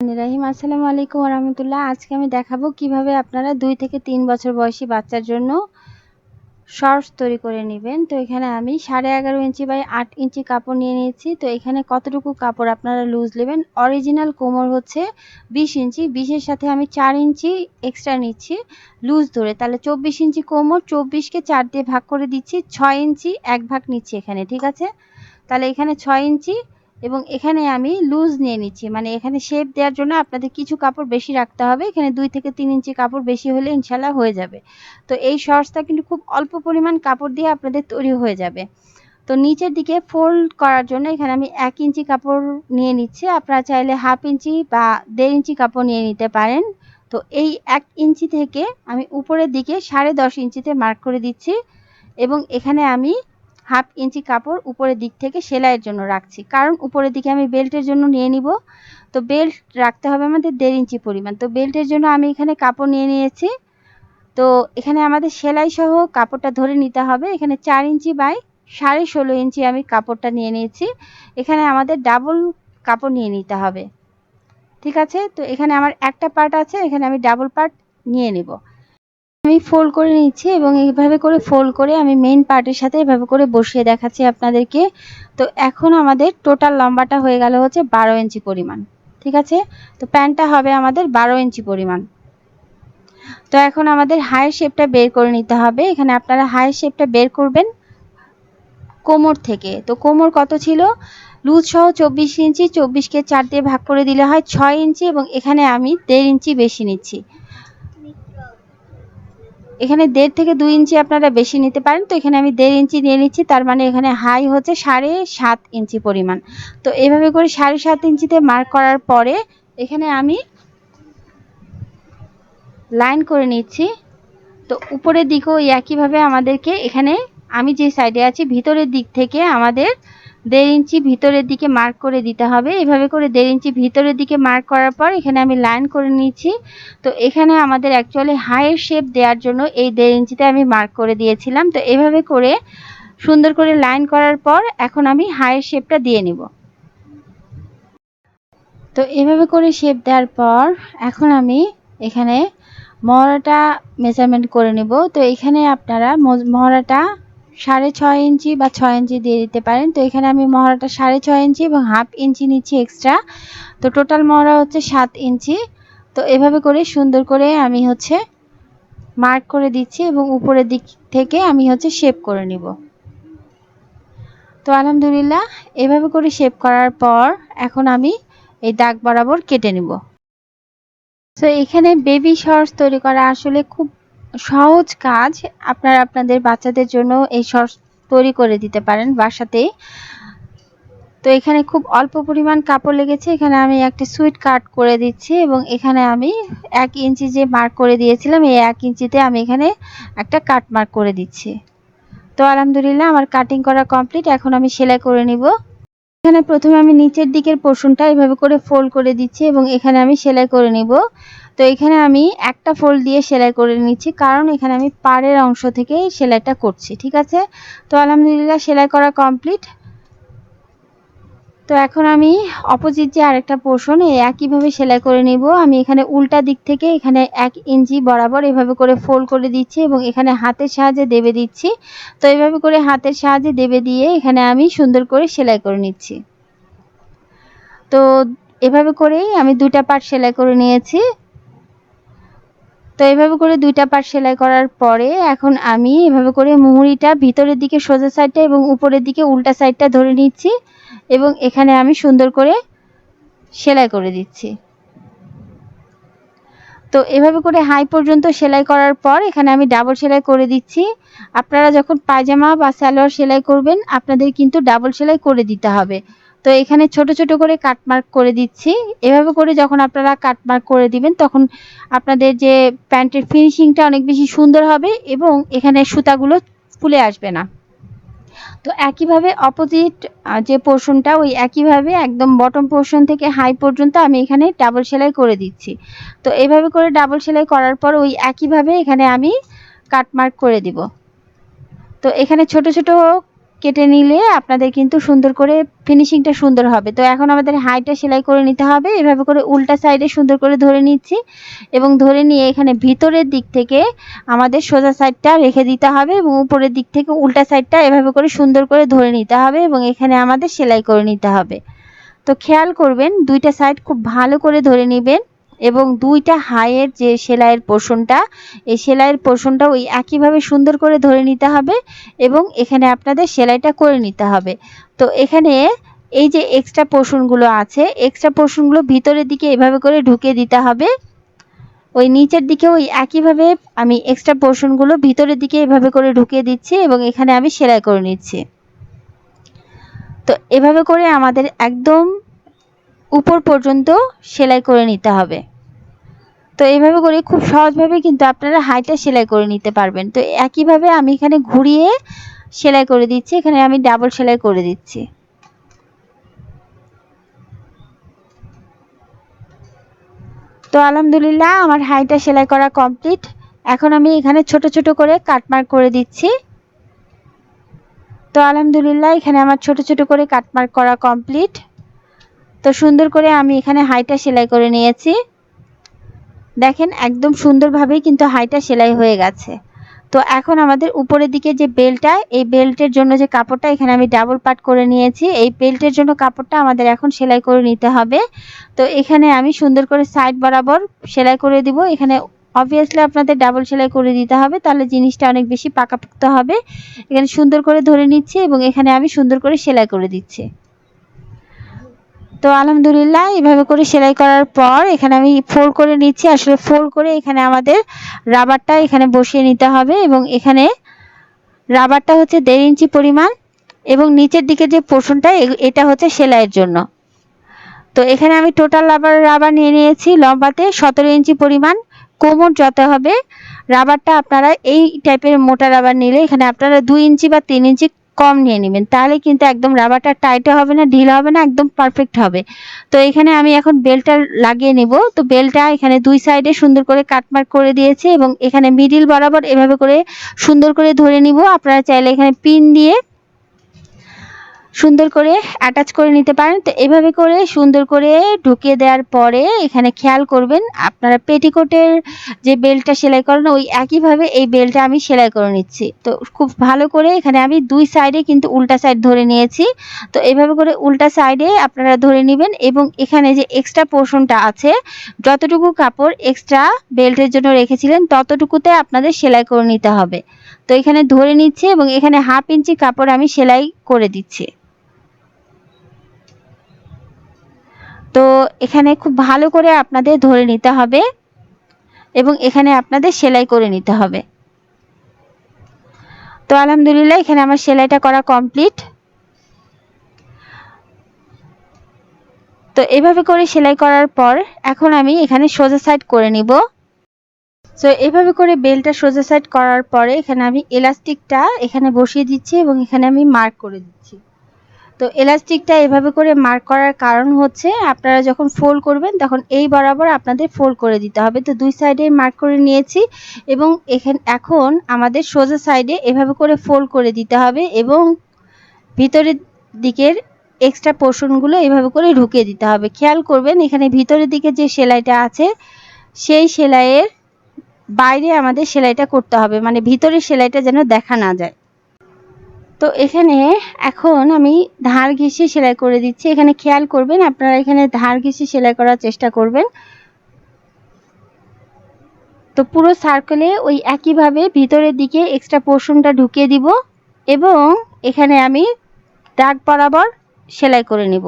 রাহিম। আসসালামু আলাইকুম রহমতুল্লাহ আজকে আমি দেখাবো কীভাবে আপনারা দুই থেকে তিন বছর বয়সী বাচ্চার জন্য শর্টস তৈরি করে নেবেন। তো এখানে আমি সাড়ে এগারো ইঞ্চি বাই আট ইঞ্চি কাপড় নিয়ে নিয়েছি। তো এখানে কতটুকু কাপড় আপনারা লুজ নেবেন? অরিজিনাল কোমর হচ্ছে বিশ ইঞ্চি। বিশের সাথে আমি চার ইঞ্চি এক্সট্রা নিচ্ছি লুজ ধরে। তাহলে চব্বিশ ইঞ্চি কোমর চব্বিশকে চার দিয়ে ভাগ করে দিচ্ছি। ছয় ইঞ্চি এক ভাগ নিচ্ছি এখানে, ঠিক আছে? তাহলে এখানে ছয় ইঞ্চি এবং এখানে আমি লুজ নিয়ে নিচ্ছি। মানে এখানে শেপ দেওয়ার জন্য আপনাদের কিছু কাপড় বেশি রাখতে হবে। এখানে দুই থেকে তিন ইঞ্চি কাপড় বেশি হলে ইনশাল্লাহ হয়ে যাবে। তো এই শর্টসটা কিন্তু খুব অল্প পরিমাণ কাপড় দিয়ে আপনাদের তৈরি হয়ে যাবে। তো নিচের দিকে ফোল্ড করার জন্য এখানে আমি এক ইঞ্চি কাপড় নিয়ে নিচ্ছি। আপনারা চাইলে হাফ ইঞ্চি বা দেড় ইঞ্চি কাপড় নিয়ে নিতে পারেন। তো এই এক ইঞ্চি থেকে আমি উপরের দিকে সাড়ে দশ ইঞ্চিতে মার্ক করে দিচ্ছি। এবং এখানে আমি হাফ ইঞ্চি কাপড় উপরের দিক থেকে সেলাইয়ের জন্য রাখছি। কারণ উপরের দিকে আমি বেল্টের জন্য নিয়ে নিব। তো বেল্ট রাখতে হবে আমাদের দেড় ইঞ্চি পরিমাণ। তো বেল্টের জন্য আমি এখানে কাপড় নিয়ে নিয়েছি। তো এখানে আমাদের সেলাই সহ কাপড়টা ধরে নিতে হবে। এখানে চার ইঞ্চি বাই সাড়ে ষোলো ইঞ্চি আমি কাপড়টা নিয়ে নিয়েছি। এখানে আমাদের ডাবল কাপড় নিয়ে নিতে হবে। ঠিক আছে? তো এখানে আমার একটা পার্ট আছে। এখানে আমি ডাবল পার্ট নিয়ে নেব। আমি ফোল্ড করে নিচ্ছি এবং এইভাবে করে ফোল্ড করে আমি মেইন পার্টের সাথে এভাবে করে বসিয়ে দেখাচ্ছি আপনাদেরকে। তো এখন আমাদের টোটাল লম্বাটা হয়ে গেল হচ্ছে বারো ইঞ্চি পরিমাণ, ঠিক আছে? তো প্যান্টটা হবে আমাদের বারো ইঞ্চি পরিমাণ। তো এখন আমাদের হায়ের শেপটা বের করে নিতে হবে। এখানে আপনারা হায়ের শেপটা বের করবেন কোমর থেকে। তো কোমর কত ছিল? লুজ সহ চব্বিশ ইঞ্চি চব্বিশকে চার দিয়ে ভাগ করে দিলে হয় ছয় ইঞ্চি এবং এখানে আমি দেড় ইঞ্চি বেশি নিচ্ছি। এখানে দেড় থেকে দুই ইঞ্চি আপনারা বেশি নিতে পারেন। তো এখানে আমি দেড় ইঞ্চি নিয়ে নিচ্ছি, তার মানে এখানে হাই হচ্ছে সাড়ে সাত ইঞ্চি পরিমাণ। তো এভাবে করে সাড়ে সাত ইঞ্চিতে মার্ক করার পরে এখানে আমি লাইন করে নিচ্ছি। তো উপরের দিকেও একইভাবে আমাদেরকে এখানে, আমি যে সাইডে আছি, ভিতরের দিক থেকে আমাদের দেড় ইঞ্চি ভিতরের দিকে মার্ক করে দিতে হবে। এভাবে করে দেড় ইঞ্চি ভিতরের দিকে মার্ক করার পর এখানে আমি লাইন করে নিয়েছি। তো এখানে আমাদের অ্যাকচুয়ালি হাইয়ের শেপ দেওয়ার জন্য এই দেড় ইঞ্চিতে আমি মার্ক করে দিয়েছিলাম। তো এভাবে করে সুন্দর করে লাইন করার পর এখন আমি হাইয়ের শেপটা দিয়ে নিব। তো এভাবে করে শেপ দেওয়ার পর এখন আমি এখানে মহড়াটা মেজারমেন্ট করে নেব। তো এখানে আপনারা মহড়াটা সাড়ে ছয় ইঞ্চি বা ছয় ইঞ্চি দিয়ে দিতে পারেন। তো এখানে আমি মহড়াটা সাড়ে ছয় ইঞ্চি এবং হাফ ইঞ্চি নিচ্ছি এক্সট্রা তো টোটাল মহড়া হচ্ছে সাত ইঞ্চি। তো এভাবে করে সুন্দর করে আমি হচ্ছে মার্ক করে দিচ্ছি এবং উপরের দিক থেকে আমি হচ্ছে শেপ করে নিব। তো আলহামদুলিল্লাহ, এভাবে করে শেপ করার পর এখন আমি এই দাগ বরাবর কেটে নিব। তো এখানে বেবি শর্টস তৈরি করা আসলে খুব সহজ কাজ আপনারা আপনাদের বাচ্চাদের জন্য এই সস তৈরি করে দিতে পারেন বাসাতেই। তো এখানে খুব অল্প পরিমাণ কাপড় লেগেছে। এখানে আমি একটা সুইট কাট করে দিচ্ছি এবং এখানে আমি এক ইঞ্চি যে মার্ক করে দিয়েছিলাম, এই এক ইঞ্চিতে আমি এখানে একটা কাট মার্ক করে দিচ্ছি। তো আলহামদুলিল্লাহ আমার কাটিং করা কমপ্লিট। এখন আমি সেলাই করে নিব। এখানে প্রথমে আমি নিচের দিকের পোর্শনটা এভাবে করে ফোল্ড করে দিচ্ছি এবং এখানে আমি সেলাই করে নিব। তো এখানে আমি একটা ফোল্ড দিয়ে সেলাই করে নিচ্ছি, কারণ এখানে আমি পাড়ের অংশ থেকে সেলাইটা করছি, ঠিক আছে? তো আলহামদুলিল্লাহ সেলাই করা কমপ্লিট তো এখন আমি অপোজিট যে আরেকটা পোর্শন এই একইভাবে সেলাই করে নিব। আমি এখানে উল্টা দিক থেকে এখানে এক ইঞ্চি বরাবর এভাবে করে ফোল্ড করে দিচ্ছি এবং এখানে হাতের সাহায্যে দেবে দিচ্ছি। তো এইভাবে করে হাতের সাহায্যে দেবে দিয়ে এখানে আমি সুন্দর করে সেলাই করে নিচ্ছি। তো এভাবে করেই আমি দুটা পার্ট সেলাই করে নিয়েছি। তো এভাবে করে দুইটা পার্ট সেলাই করার পরে এখন আমি এভাবে করে মুহুরিটা ভিতরের দিকে সোজা সাইডটা এবং উপরের দিকে উল্টা সাইডটা ধরে নিচ্ছি এবং এখানে আমি সুন্দর করে সেলাই করে দিচ্ছি। তো এভাবে করে হাই পর্যন্ত সেলাই করার পর এখানে আমি ডাবল সেলাই করে দিচ্ছি। আপনারা যখন পায়জামা বা সালোয়ার সেলাই করবেন, আপনাদের কিন্তু ডাবল সেলাই করে দিতে হবে। তো এখানে ছোট ছোট করে কাটমার্ক করে দিচ্ছি। এভাবে করে যখন আপনারা কাটমার্ক করে দিবেন, তখন আপনাদের যে প্যান্টের ফিনিশিংটা অনেক বেশি সুন্দর হবে এবং এখানে সুতাগুলো ফুলে আসবে না। তো একইভাবে অপোজিট যে পোর্শনটা ওই একইভাবে একদম বটম পোর্শন থেকে হাই পর্যন্ত আমি এখানে ডাবল সেলাই করে দিচ্ছি। তো এইভাবে করে ডাবল সেলাই করার পর ওই একইভাবে এখানে আমি কাটমার্ক করে দিব। তো এখানে ছোট ছোট কেটে নিলে আপনাদের কিন্তু সুন্দর করে ফিনিশিংটা সুন্দর হবে। তো এখন আমাদের হাইটা সেলাই করে নিতে হবে। এভাবে করে উল্টা সাইডে সুন্দর করে ধরে নিচ্ছি এবং ধরে নিয়ে এখানে ভিতরের দিক থেকে আমাদের সোজা সাইডটা রেখে দিতে হবে এবং উপরের দিক থেকে উল্টা সাইডটা এভাবে করে সুন্দর করে ধরে নিতে হবে এবং এখানে আমাদের সেলাই করে নিতে হবে। তো খেয়াল করবেন, দুইটা সাইড খুব ভালো করে ধরে নেবেন। এবং দুইটা হাইয়ের যে সেলাইয়ের পোর্শনটা এই সেলাইয়ের পোর্শনটা ওই একইভাবে সুন্দর করে ধরে নিতে হবে এবং এখানে আপনাদের সেলাইটা করে নিতে হবে। তো এখানে এই যে এক্সট্রা পোর্শনগুলো আছে এক্সট্রা পোর্শনগুলো ভিতরের দিকে এভাবে করে ঢুকিয়ে দিতে হবে। ওই নিচের দিকে ওই একইভাবে আমি এক্সট্রা পোর্শনগুলো ভিতরের দিকে এভাবে করে ঢুকিয়ে দিচ্ছি এবং এখানে আমি সেলাই করে নিচ্ছি। তো এভাবে করে আমাদের একদম উপর পর্যন্ত সেলাই করে নিতে হবে। তো এইভাবে করে খুব সহজভাবে কিন্তু আপনারা হাইটা সেলাই করে নিতে পারবেন। তো একইভাবে আমি এখানে ঘুরিয়ে সেলাই করে দিচ্ছি, এখানে আমি ডাবল সেলাই করে দিচ্ছি। তো আলহামদুলিল্লাহ আমার হাইটা সেলাই করা কমপ্লিট। এখন আমি এখানে ছোট ছোট করে কাটমার্ক করে দিচ্ছি। তো আলহামদুলিল্লাহ এখানে আমার ছোট ছোট করে কাটমার্ক করা কমপ্লিট। তো সুন্দর করে আমি এখানে হাইটা সেলাই করে নিয়েছি। দেখেন, একদম সুন্দরভাবেই কিন্তু হাইটা সেলাই হয়ে গেছে। তো এখন আমাদের উপরের দিকে যে বেল্টটা এই বেল্টের জন্য যে কাপড়টা, এখানে আমি ডাবল পাট করে নিয়েছি। এই বেল্টের জন্য কাপড়টা আমাদের এখন সেলাই করে নিতে হবে। তো এখানে আমি সুন্দর করে সাইড বরাবর সেলাই করে দিব। এখানে অবভিয়াসলি আপনাদের ডাবল সেলাই করে দিতে হবে, তাহলে জিনিসটা অনেক বেশি পাকাপোক্ত হবে। এখানে সুন্দর করে ধরে নিচ্ছি এবং এখানে আমি সুন্দর করে সেলাই করে দিচ্ছি। তো আলহামদুলিল্লাহ, এভাবে করে সেলাই করার পর এখানে আমি ফোল্ড করে নিচ্ছি। আসলে ফোল্ড করে এখানে আমাদের রাবারটা এখানে বসিয়ে নিতে হবে এবং এখানে রাবারটা হচ্ছে দেড় ইঞ্চি পরিমাণ এবং নিচের দিকে যে পোর্শনটা এটা হচ্ছে সেলাইয়ের জন্য। তো এখানে আমি টোটাল রাবার রাবার নিয়ে নিয়েছি লম্বাতে সতেরো ইঞ্চি পরিমাণ। কোমর যত হবে রাবারটা আপনারা এই টাইপের মোটা রাবার নিলে এখানে আপনারা দুই ইঞ্চি বা তিন ইঞ্চি কম নিয়ে নেবেন। তাহলে কিন্তু একদম রাবারটা টাইটও হবে না, ঢিল হবে না, একদম পারফেক্ট হবে। তো এখানে আমি এখন বেলটা লাগিয়ে নেব। তো বেলটা এখানে দুই সাইডে সুন্দর করে কাটমার্ক করে দিয়েছি এবং এখানে মিডিল বরাবর এভাবে করে সুন্দর করে ধরে নিব। আপনারা চাইলে এখানে পিন দিয়ে সুন্দর করে অ্যাটাচ করে নিতে পারেন। তো এভাবে করে সুন্দর করে ঢুকিয়ে দেওয়ার পরে এখানে খেয়াল করবেন, আপনারা পেটিকোটের যে বেল্টটা সেলাই করেন, ওই একইভাবে এই বেল্টটা আমি সেলাই করে নিচ্ছি। তো খুব ভালো করে এখানে আমি দুই সাইডে কিন্তু উল্টা সাইড ধরে নিয়েছি। তো এভাবে করে উল্টা সাইডে আপনারা ধরে নেবেন এবং এখানে যে এক্সট্রা পোর্শনটা আছে, যতটুকু কাপড় এক্সট্রা বেল্টের জন্য রেখেছিলেন, ততটুকুতে আপনাদের সেলাই করে নিতে হবে। তো এখানে ধরে নিচ্ছে এবং এখানে হাফ ইঞ্চি কাপড় আমি সেলাই করে দিচ্ছি। তো এখানে খুব ভালো করে আপনাদের ধরে নিতে হবে এবং এখানে আপনাদের সেলাই করে নিতে হবে। তো আলহামদুলিল্লাহ, এখানে আমার সেলাইটা করা কমপ্লিট। তো এভাবে করে সেলাই করার পর এখন আমি এখানে সোজা সাইড করে নিব। তো এভাবে করে বেলটা সোজা সাইড করার পরে এখানে আমি এলাস্টিকটা এখানে বসিয়ে দিচ্ছি এবং এখানে আমি মার্ক করে দিচ্ছি। তো এলাস্টিকটা এভাবে করে মার্ক করার কারণ হচ্ছে আপনারা যখন ফোল্ড করবেন তখন এই বরাবর আপনাদের ফোল্ড করে দিতে হবে। তো দুই সাইডে মার্ক করে নিয়েছি এবং এখানে, এখন আমাদের সোজা সাইডে এভাবে করে ফোল্ড করে দিতে হবে এবং ভিতরের দিকের এক্সট্রা পোর্শনগুলো এভাবে করে ঢুকিয়ে দিতে হবে। খেয়াল করবেন এখানে ভিতরের দিকে যে সেলাইটা আছে, সেই সেলাইয়ের বাইরে আমাদের সেলাইটা করতে হবে মানে ভিতরের সেলাইটা যেন দেখা না যায়। তো এখানে এখন আমি ধার ঘেঁষে সেলাই করে দিচ্ছি। এখানে খেয়াল করবেন, আপনারা এখানে ধার ঘেঁষে সেলাই করার চেষ্টা করবেন। তো পুরো সার্কেলে ওই একইভাবে ভিতরের দিকে এক্সট্রা পোর্শনটা ঢুকিয়ে দিব এবং এখানে আমি দাগ বরাবর সেলাই করে নিব।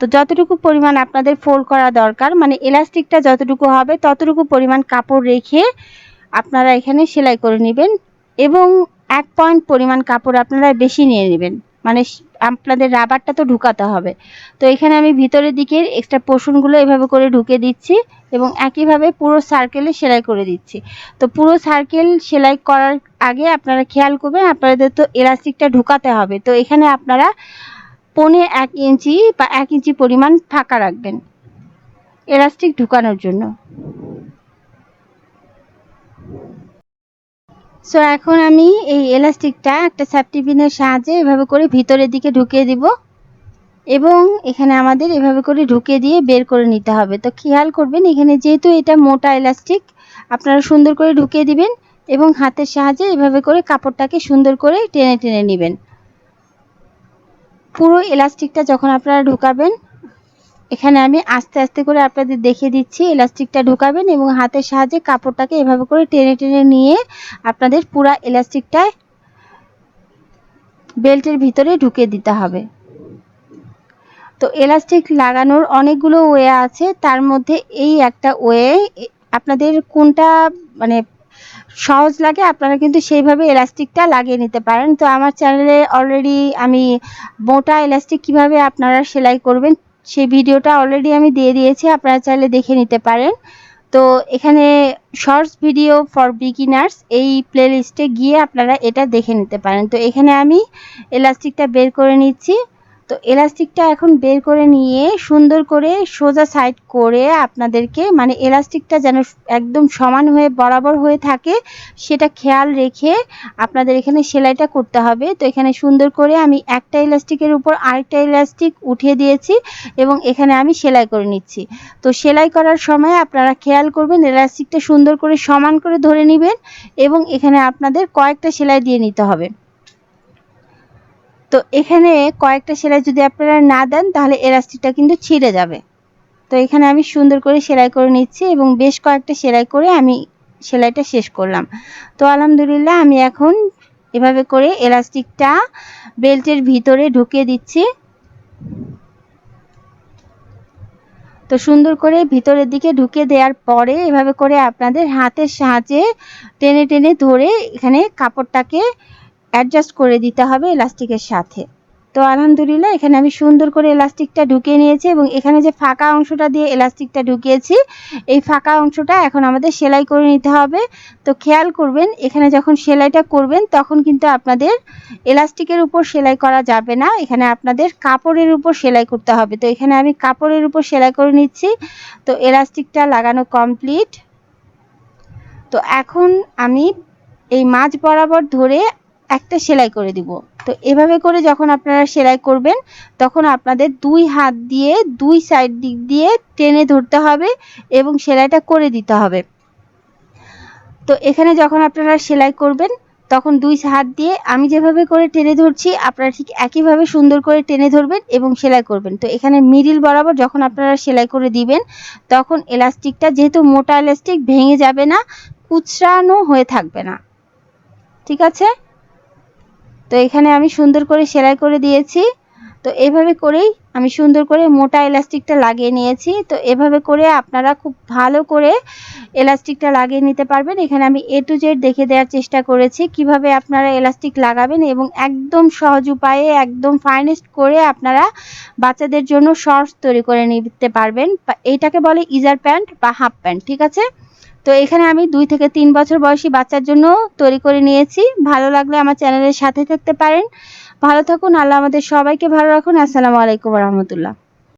তো যতটুকু পরিমাণ আপনাদের ফোল্ড করা দরকার মানে এলাস্টিকটা যতটুকু হবে ততটুকু পরিমাণ কাপড় রেখে আপনারা এখানে সেলাই করে নেবেন এবং এক পয়েন্ট পরিমাণ কাপড় আপনারা বেশি নিয়ে নেবেন। মানে আপনাদের রাবারটা তো ঢুকাতে হবে। তো এখানে আমি ভিতরের দিকের এক্সট্রা পোর্শনগুলো এভাবে করে ঢুকে দিচ্ছি এবং একইভাবে পুরো সার্কেলে সেলাই করে দিচ্ছি। তো পুরো সার্কেল সেলাই করার আগে আপনারা খেয়াল করবেন, আপনাদের তো এলাস্টিকটা ঢুকাতে হবে। তো এখানে আপনারা পনে এক ইঞ্চি বা এক ইঞ্চি পরিমাণ ফাঁকা রাখবেন। এলাস্টিক ঢুকানোর জন্য। সো এখন আমি এই এলাস্টিকটা একটা সেফটি পিনের সাহায্যে এভাবে করে ভিতরের দিকে ঢুকিয়ে দিব এবং এখানে আমাদের এভাবে করে ঢুকিয়ে দিয়ে বের করে নিতে হবে। তো খেয়াল করবেন, এখানে যেহেতু এটা মোটা এলাস্টিক, আপনারা সুন্দর করে ঢুকিয়ে দিবেন এবং হাতের সাহায্যে এভাবে করে কাপড়টাকে সুন্দর করে টেনে টেনে নেবেন। পুরো এলাস্টিকটা যখন আপনারা ঢুকাবেন, এখানে আমি আস্তে আস্তে করে আপনাদের দেখিয়ে দিচ্ছি এলাস্টিকটা ঢুকাবেন এবং হাতের সাহায্যে কাপড়টাকে এভাবে করে টেনে টেনে নিয়ে আপনাদের পুরো এলাস্টিকটা বেল্টের ভিতরে ঢুকিয়ে দিতে হবে। তো এলাস্টিক লাগানোর অনেকগুলো ওয়ে আছে, তার মধ্যে এই একটা ওয়ে আপনাদের কোনটা মানে সহজ লাগে, আপনারা কিন্তু সেইভাবে এলাস্টিকটা লাগিয়ে নিতে পারেন। তো আমার চ্যানেলে অলরেডি আমি মোটা এলাস্টিক কীভাবে আপনারা সেলাই করবেন, সেই ভিডিওটা অলরেডি আমি দিয়ে দিয়েছি, আপনারা চাইলে দেখে নিতে পারেন। তো এখানে শর্টস ভিডিও ফর বিগিনার্স এই প্লেলিস্টে গিয়ে আপনারা এটা দেখে নিতে পারেন। তো এখানে আমি এলাস্টিকটা বের করে নিচ্ছি। তো এলাস্টিকটা এখন বের করে নিয়ে সুন্দর করে সোজা সাইড করে আপনাদেরকে মানে এলাস্টিকটা যেন একদম সমান হয়ে, বরাবর হয়ে থাকে, সেটা খেয়াল রেখে আপনাদের এখানে সেলাইটা করতে হবে। তো এখানে সুন্দর করে আমি একটা ইলাস্টিকের উপর আরেকটা ইলাস্টিক উঠিয়ে দিয়েছি এবং এখানে আমি সেলাই করে নিচ্ছি। তো সেলাই করার সময় আপনারা খেয়াল করবেন এলাস্টিকটা সুন্দর করে সমান করে ধরে নেবেন এবং এখানে আপনাদের কয়েকটা সেলাই দিয়ে নিতে হবে। তো এখানে কয়েকটা সেলাই যদি আপনারা না দেন, তাহলে এলাস্টিকটা কিন্তু ছিঁড়ে যাবে। তো এখানে আমি সুন্দর করে সেলাই করে নিচ্ছি এবং বেশ কয়েকটা সেলাই করে আমি সেলাইটা শেষ করলাম। তো আলহামদুলিল্লাহ আমি এখন এভাবে করে এলাস্টিকটা বেল্টের ভিতরে ঢুকিয়ে দিচ্ছি। তো সুন্দর করে ভিতরের দিকে ঢুকিয়ে দেওয়ার পরে এভাবে করে আপনাদের হাতের সাহায্যে টেনে টেনে ধরে এখানে কাপড়টাকে অ্যাডজাস্ট করে দিতে হবে এলাস্টিকের সাথে। তো আলহামদুলিল্লাহ, এখানে আমি সুন্দর করে এলাস্টিকটা ঢুকিয়ে নিয়েছি এবং এখানে যে ফাঁকা অংশটা দিয়ে এলাস্টিকটা ঢুকিয়েছি, এই ফাঁকা অংশটা এখন আমাদের সেলাই করে নিতে হবে। তো খেয়াল করবেন, এখানে যখন সেলাইটা করবেন, তখন কিন্তু আপনাদের এলাস্টিকের উপর সেলাই করা যাবে না। এখানে আপনাদের কাপড়ের উপর সেলাই করতে হবে। তো এখানে আমি কাপড়ের উপর সেলাই করে নিচ্ছি। তো এলাস্টিকটা লাগানো কমপ্লিট তো এখন আমি এই মাঝ বরাবর ধরে একটা সেলাই করে দিব। তো এভাবে করে যখন আপনারা সেলাই করবেন, তখন আপনাদের দুই হাত দিয়ে, দুই সাইড দিক দিয়ে টেনে ধরতে হবে এবং সেলাইটা করে দিতে হবে। তো এখানে যখন আপনারা সেলাই করবেন, তখন দুই হাত দিয়ে আমি যেভাবে করে টেনে ধরছি, আপনারা ঠিক একইভাবে সুন্দর করে টেনে ধরবেন এবং সেলাই করবেন। তো এখানে মিডিল বরাবর যখন আপনারা সেলাই করে দিবেন, তখন এলাস্টিকটা যেহেতু মোটা এলাস্টিক ভেঙে যাবে না কুচরানো হয়ে থাকবে না। ঠিক আছে? তো এখানে আমি সুন্দর করে সেলাই করে দিয়েছি। তো এভাবে করেই আমি সুন্দর করে মোটা এলাস্টিকটা লাগিয়ে নিয়েছি। তো এভাবে করে আপনারা খুব ভালো করে এলাস্টিকটা লাগিয়ে নিতে পারবেন। এখানে আমি এ টু জেড দেখে দেওয়ার চেষ্টা করেছি কীভাবে আপনারা এলাস্টিক লাগাবেন এবং একদম সহজ উপায়ে, একদম ফাইনেস্ট করে আপনারা বাচ্চাদের জন্য শর্টস তৈরি করে নিতে পারবেন। এইটাকে বলে ইজার প্যান্ট বা হাফ প্যান্ট ঠিক আছে? তো এখানে আমি দুই থেকে তিন বছর বয়সী বাচ্চার জন্য তৈরি করে নিয়েছি। ভালো লাগলে আমার চ্যানেলের সাথে থাকতে পারেন। ভালো থাকুন, আল্লাহ আমাদের সবাইকে ভালো রাখুন। আসসালামু আলাইকুম রহমতুল্লাহ।